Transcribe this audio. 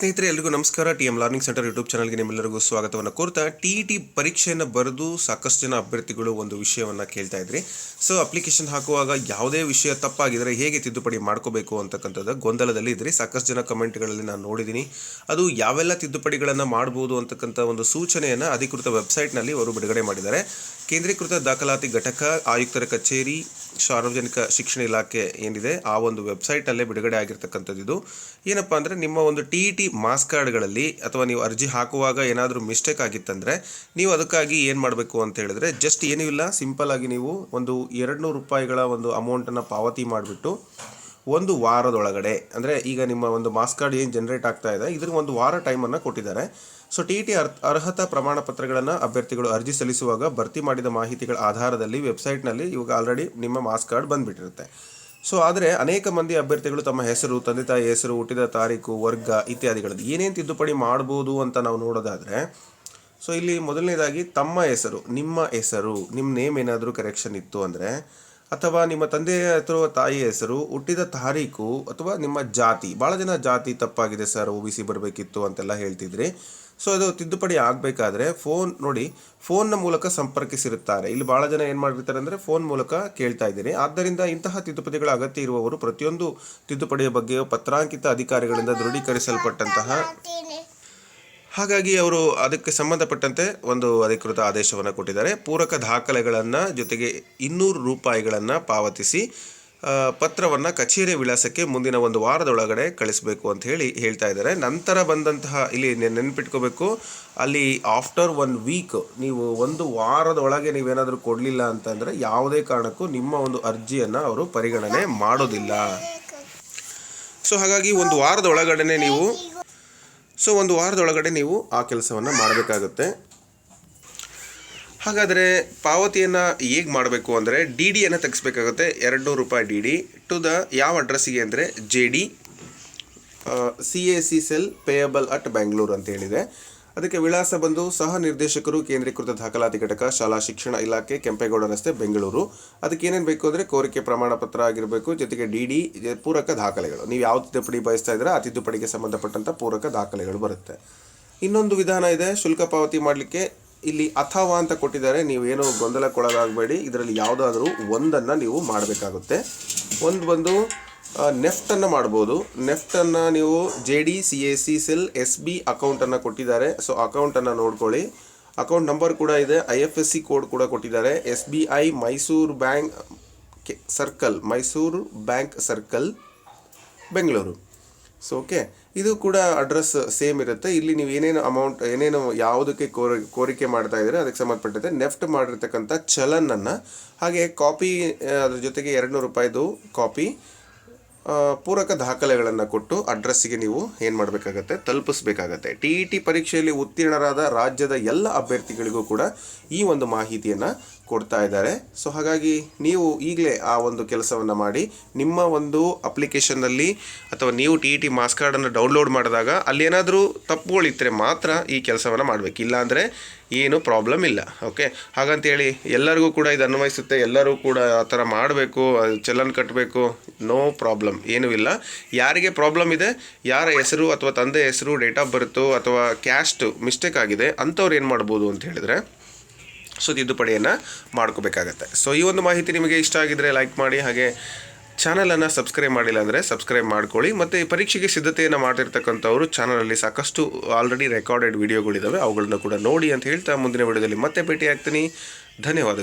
ಸ್ನೇಹಿತರೆ ಎಲ್ಲರಿಗೂ ನಮಸ್ಕಾರ. T M learning centre YouTube ಚಾನಲ್ಗೆ ನಿಮ್ಮೆಲ್ಲರಿಗೂ ಸ್ವಾಗತವನ್ನು ಕೋರ್ತಾ ಟಿ ಇ ಟಿ ಪರೀಕ್ಷೆಯನ್ನು ಬರೆದು ಸಾಕಷ್ಟು ಜನ ಅಭ್ಯರ್ಥಿಗಳು ಒಂದು ವಿಷಯವನ್ನು ಕೇಳ್ತಾ ಇದ್ರಿ. ಸೊ ಅಪ್ಲಿಕೇಶನ್ ಹಾಕುವಾಗ ಯಾವುದೇ ವಿಷಯ ತಪ್ಪಾಗಿದ್ದರೆ ಹೇಗೆ ತಿದ್ದುಪಡಿ ಮಾಡ್ಕೋಬೇಕು ಅಂತಕ್ಕಂಥದ್ದು ಗೊಂದಲದಲ್ಲಿ ಇದ್ರಿ. ಸಾಕಷ್ಟು ಜನ ಕಮೆಂಟ್ಗಳಲ್ಲಿ ನಾನು ನೋಡಿದ್ದೀನಿ ಅದು ಯಾವೆಲ್ಲ ತಿದ್ದುಪಡಿಗಳನ್ನು ಮಾಡ್ಬೋದು ಅಂತಕ್ಕಂಥ ಒಂದು ಸೂಚನೆಯನ್ನು ಅಧಿಕೃತ ವೆಬ್ಸೈಟ್ನಲ್ಲಿ ಅವರು ಬಿಡುಗಡೆ ಮಾಡಿದ್ದಾರೆ. ಕೇಂದ್ರೀಕೃತ ದಾಖಲಾತಿ ಘಟಕ, ಆಯುಕ್ತರ ಕಚೇರಿ, ಸಾರ್ವಜನಿಕ ಶಿಕ್ಷಣ ಇಲಾಖೆ ಏನಿದೆ, ಆ ಒಂದು ವೆಬ್ಸೈಟಲ್ಲೇ ಬಿಡುಗಡೆ ಆಗಿರ್ತಕ್ಕಂಥದ್ದು ಇದು. ಏನಪ್ಪ ಅಂದರೆ, ನಿಮ್ಮ ಒಂದು ಟಿ ಇ ಟಿ ಮಾಸ್ ಕಾರ್ಡ್ಗಳಲ್ಲಿ ಅಥವಾ ನೀವು ಅರ್ಜಿ ಹಾಕುವಾಗ ಏನಾದರೂ ಮಿಸ್ಟೇಕ್ ಆಗಿತ್ತಂದರೆ ನೀವು ಅದಕ್ಕಾಗಿ ಏನು ಮಾಡಬೇಕು ಅಂತ ಹೇಳಿದ್ರೆ ಜಸ್ಟ್ ಏನೂ ಇಲ್ಲ, ಸಿಂಪಲ್ ಆಗಿ ನೀವು ಒಂದು ಎರಡು ನೂರು ರೂಪಾಯಿಗಳ ಒಂದು ಅಮೌಂಟನ್ನು ಪಾವತಿ ಮಾಡಿಬಿಟ್ಟು ಒಂದು ವಾರದೊಳಗಡೆ, ಅಂದರೆ ಈಗ ನಿಮ್ಮ ಒಂದು ಮಾಸ್ ಕಾರ್ಡ್ ಏನು ಜನರೇಟ್ ಆಗ್ತಾ ಇದೆ ಇದ್ರ ಒಂದು ವಾರ ಟೈಮನ್ನು ಕೊಟ್ಟಿದ್ದಾರೆ. ಸೊ ಟಿ ಟಿ ಅರ್ಹತಾ ಪ್ರಮಾಣ ಪತ್ರಗಳನ್ನು ಅಭ್ಯರ್ಥಿಗಳು ಅರ್ಜಿ ಸಲ್ಲಿಸುವಾಗ ಭರ್ತಿ ಮಾಡಿದ ಮಾಹಿತಿಗಳ ಆಧಾರದಲ್ಲಿ ವೆಬ್ಸೈಟ್ನಲ್ಲಿ ಇವಾಗ ಆಲ್ರೆಡಿ ನಿಮ್ಮ ಮಾಸ್ ಕಾರ್ಡ್ ಬಂದುಬಿಟ್ಟಿರುತ್ತೆ. ಸೊ ಆದರೆ ಅನೇಕ ಮಂದಿ ಅಭ್ಯರ್ಥಿಗಳು ತಮ್ಮ ಹೆಸರು, ತಂದೆ ತಾಯಿ ಹೆಸರು, ಹುಟ್ಟಿದ ತಾರೀಕು, ವರ್ಗ ಇತ್ಯಾದಿಗಳಲ್ಲಿ ಏನೇನು ತಿದ್ದುಪಡಿ ಮಾಡ್ಬೋದು ಅಂತ ನಾವು ನೋಡೋದಾದರೆ ಸೊ ಇಲ್ಲಿ ಮೊದಲನೇದಾಗಿ ತಮ್ಮ ಹೆಸರು, ನಿಮ್ಮ ಹೆಸರು ನಿಮ್ಮ ನೇಮ್ ಏನಾದರೂ ಕರೆಕ್ಷನ್ ಇತ್ತು ಅಂದರೆ, ಅಥವಾ ನಿಮ್ಮ ತಂದೆಯ ಅಥವಾ ತಾಯಿಯ ಹೆಸರು, ಹುಟ್ಟಿದ ತಾರೀಕು ಅಥವಾ ನಿಮ್ಮ ಜಾತಿ, ಭಾಳ ಜನ ಜಾತಿ ತಪ್ಪಾಗಿದೆ ಸರ್ ಒ ಬಿ ಸಿ ಬರಬೇಕಿತ್ತು ಅಂತೆಲ್ಲ ಹೇಳ್ತಿದ್ರಿ. ಸೊ ಅದು ತಿದ್ದುಪಡಿ ಆಗಬೇಕಾದ್ರೆ ಫೋನ್ ನೋಡಿ ಫೋನ್ನ ಮೂಲಕ ಸಂಪರ್ಕಿಸಿರುತ್ತಾರೆ. ಇಲ್ಲಿ ಭಾಳ ಜನ ಏನು ಮಾಡಿರ್ತಾರೆ ಅಂದರೆ ಫೋನ್ ಮೂಲಕ ಕೇಳ್ತಾ ಇದ್ದೀನಿ. ಆದ್ದರಿಂದ ಇಂತಹ ತಿದ್ದುಪಡಿಗಳ ಅಗತ್ಯ ಇರುವವರು ಪ್ರತಿಯೊಂದು ತಿದ್ದುಪಡಿಯ ಬಗ್ಗೆಯೂ ಪತ್ರಾಂಕಿತ ಅಧಿಕಾರಿಗಳಿಂದ ದೃಢೀಕರಿಸಲ್ಪಟ್ಟಂತಹ ಹಾಗಾಗಿ ಅವರು ಅದಕ್ಕೆ ಸಂಬಂಧಪಟ್ಟಂತೆ ಒಂದು ಅಧಿಕೃತ ಆದೇಶವನ್ನು ಕೊಟ್ಟಿದ್ದಾರೆ. ಪೂರಕ ದಾಖಲೆಗಳನ್ನು ಜೊತೆಗೆ ಇನ್ನೂರು ರೂಪಾಯಿಗಳನ್ನು ಪಾವತಿಸಿ ಪತ್ರವನ್ನು ಕಚೇರಿ ವಿಳಾಸಕ್ಕೆ ಮುಂದಿನ ಒಂದು ವಾರದೊಳಗಡೆ ಕಳಿಸಬೇಕು ಅಂತ ಹೇಳಿ ಹೇಳ್ತಾ ಇದ್ದಾರೆ. ನಂತರ ಬಂದಂತಹ ಇಲ್ಲಿ ನೆನ್ಪಿಟ್ಕೋಬೇಕು. ಅಲ್ಲಿ ಆಫ್ಟರ್ ಒನ್ ವೀಕ್ ನೀವು ಒಂದು ವಾರದೊಳಗೆ ನೀವೇನಾದರೂ ಕೊಡಲಿಲ್ಲ ಅಂತಂದರೆ ಯಾವುದೇ ಕಾರಣಕ್ಕೂ ನಿಮ್ಮ ಒಂದು ಅರ್ಜಿಯನ್ನು ಅವರು ಪರಿಗಣನೆ ಮಾಡೋದಿಲ್ಲ. ಸೊ ಹಾಗಾಗಿ ಒಂದು ವಾರದೊಳಗಡೆ ನೀವು ಸೊ ಒಂದು ವಾರದೊಳಗಡೆ ನೀವು ಆ ಕೆಲಸವನ್ನು ಮಾಡಬೇಕಾಗುತ್ತೆ. ಹಾಗಾದರೆ ಪಾವತಿಯನ್ನು ಹೇಗೆ ಮಾಡಬೇಕು ಅಂದರೆ ಡಿ ಡಿಯನ್ನು ತೆಗಿಸ್ಬೇಕಾಗುತ್ತೆ. ಎರಡು ರೂಪಾಯಿ ಡಿ ಡಿ ಟು ದ ಯಾವ ಅಡ್ರೆಸ್ಸಿಗೆ ಅಂದರೆ J D C A C cell payable at Bangalore ಅಂತ ಹೇಳಿದೆ. ಅದಕ್ಕೆ ವಿಳಾಸ ಬಂದು ಸಹ ನಿರ್ದೇಶಕರು ಕೇಂದ್ರೀಕೃತ ದಾಖಲಾತಿ ಘಟಕ, ಶಾಲಾ ಶಿಕ್ಷಣ ಇಲಾಖೆ, ಕೆಂಪೇಗೌಡ ರಸ್ತೆ, ಬೆಂಗಳೂರು. ಅದಕ್ಕೆ ಏನೇನು ಬೇಕು ಅಂದರೆ ಕೋರಿಕೆ ಪ್ರಮಾಣ ಪತ್ರ ಆಗಿರಬೇಕು, ಜೊತೆಗೆ ಡಿ ಡಿ ಪೂರಕ ದಾಖಲೆಗಳು. ನೀವು ಯಾವ ತಿದ್ದುಪಡಿ ಬಯಸ್ತಾ ಇದ್ದೀರಾ, ಆ ತಿದ್ದುಪಡಿಗೆ ಸಂಬಂಧಪಟ್ಟಂಥ ಪೂರಕ ದಾಖಲೆಗಳು ಬರುತ್ತೆ. ಇನ್ನೊಂದು ವಿಧಾನ ಇದೆ, ಶುಲ್ಕ ಪಾವತಿ ಮಾಡಲಿಕ್ಕೆ ಇಲ್ಲಿ ಅಥವಾ ಅಂತ ಕೊಟ್ಟಿದ್ದಾರೆ, ನೀವೇನು ಗೊಂದಲಕ್ಕೊಳಗಾಗಬೇಡಿ. ಇದರಲ್ಲಿ ಯಾವುದಾದ್ರೂ ಒಂದನ್ನು ನೀವು ಮಾಡಬೇಕಾಗುತ್ತೆ. ಒಂದು ಬಂದು ನೆಫ್ಟನ್ನು ಮಾಡ್ಬೋದು. ನೆಫ್ಟನ್ನು ನೀವು J D, C A C, cell, S B ಅಕೌಂಟನ್ನು ಕೊಟ್ಟಿದ್ದಾರೆ. ಸೊ, ಅಕೌಂಟನ್ನು ನೋಡ್ಕೊಳ್ಳಿ. ಅಕೌಂಟ್ ನಂಬರ್ ಕೂಡ ಇದೆ. I F S C code ಕೂಡ ಕೊಟ್ಟಿದ್ದಾರೆ. S B I, Mysuru bank circle, Mysuru bank circle, Bengaluru. So okay ಇದು ಕೂಡ ಅಡ್ರೆಸ್ ಸೇಮ್ ಇರುತ್ತೆ. ಇಲ್ಲಿ ನೀವು ಏನೇನು ಅಮೌಂಟ್ ಏನೇನು ಯಾವುದಕ್ಕೆ ಕೋರಿ, ಕೋರಿಕೆ ಮಾಡ್ತಾ ಇದ್ದೀರಾ, ಅದಕ್ಕೆ ಸಂಬಂಧಪಟ್ಟಿದೆ ನೆಫ್ಟ್ ಮಾಡಿರ್ತಕ್ಕಂಥ ಚಲನನ್ನು ಹಾಗೆ ಕಾಪಿ ಅದ್ರ ಜೊತೆಗೆ ಎರಡು ನೂರು ರೂಪಾಯಿದು ಕಾಪಿ ಪೂರಕ ದಾಖಲೆಗಳನ್ನು ಕೊಟ್ಟು ಅಡ್ರೆಸ್ಸಿಗೆ ನೀವು ಏನು ಮಾಡಬೇಕಾಗತ್ತೆ? ತಲುಪಿಸ್ಬೇಕಾಗತ್ತೆ. ಟಿ ಇ ಟಿ ಪರೀಕ್ಷೆಯಲ್ಲಿ ಉತ್ತೀರ್ಣರಾದ ರಾಜ್ಯದ ಎಲ್ಲ ಅಭ್ಯರ್ಥಿಗಳಿಗೂ ಕೂಡ ಈ ಒಂದು ಮಾಹಿತಿಯನ್ನು ಕೊಡ್ತಾ ಇದ್ದಾರೆ. ಸೊ ಹಾಗಾಗಿ ನೀವು ಈಗಲೇ ಆ ಒಂದು ಕೆಲಸವನ್ನು ಮಾಡಿ, ನಿಮ್ಮ ಒಂದು ಅಪ್ಲಿಕೇಶನ್ನಲ್ಲಿ ಅಥವಾ ನೀವು ಟಿ ಇ ಟಿ ಮಾಸ್ ಕಾರ್ಡನ್ನು ಡೌನ್ಲೋಡ್ ಮಾಡಿದಾಗ ಅಲ್ಲಿ ಏನಾದರೂ ತಪ್ಪುಗಳಿದ್ದರೆ ಮಾತ್ರ ಈ ಕೆಲಸವನ್ನು ಮಾಡಬೇಕು. ಇಲ್ಲಾಂದರೆ ಏನು ಪ್ರಾಬ್ಲಮ್ ಇಲ್ಲ ಓಕೆ ಹಾಗಂತೇಳಿ ಎಲ್ಲರಿಗೂ ಕೂಡ ಇದು ಅನ್ವಯಿಸುತ್ತೆ, ಎಲ್ಲರೂ ಕೂಡ ಆ ಥರ ಮಾಡಬೇಕು, ಚಲನ್ ಕಟ್ಟಬೇಕು ನೋ ಪ್ರಾಬ್ಲಮ್ ಏನೂ ಇಲ್ಲ. ಯಾರಿಗೆ ಪ್ರಾಬ್ಲಮ್ ಇದೆ, ಯಾರ ಹೆಸರು ಅಥವಾ ತಂದೆ ಹೆಸರು ಡೇಟ್ ಆಫ್ ಬರ್ತು ಅಥವಾ ಕ್ಯಾಸ್ಟ್ ಮಿಸ್ಟೇಕ್ ಆಗಿದೆ, ಅಂಥವ್ರು ಏನು ಮಾಡ್ಬೋದು ಅಂತ ಹೇಳಿದ್ರೆ ಸೊ ತಿದ್ದುಪಡಿಯನ್ನು ಮಾಡ್ಕೋಬೇಕಾಗತ್ತೆ. ಸೊ ಈ ಒಂದು ಮಾಹಿತಿ ನಿಮಗೆ ಇಷ್ಟ ಆಗಿದ್ದರೆ ಲೈಕ್ ಮಾಡಿ, ಹಾಗೆ ಚಾನಲನ್ನು ಸಬ್ಸ್ಕ್ರೈಬ್ ಮಾಡಿಲ್ಲ ಅಂದರೆ ಸಬ್ಸ್ಕ್ರೈಬ್ ಮಾಡ್ಕೊಳ್ಳಿ. ಮತ್ತು ಈ ಪರೀಕ್ಷೆಗೆ ಸಿದ್ಧತೆಯನ್ನು ಮಾಡಿರ್ತಕ್ಕಂಥವ್ರು ಚಾನಲಲ್ಲಿ ಸಾಕಷ್ಟು ಆಲ್ರೆಡಿ ರೆಕಾರ್ಡೆಡ್ ವಿಡಿಯೋಗಳಿದ್ದಾವೆ ಅವುಗಳನ್ನ ಕೂಡ ನೋಡಿ ಅಂತ ಹೇಳ್ತಾ ಮುಂದಿನ ವಿಡಿಯೋದಲ್ಲಿ ಮತ್ತೆ ಭೇಟಿ ಆಗ್ತೀನಿ ಧನ್ಯವಾದಗಳು.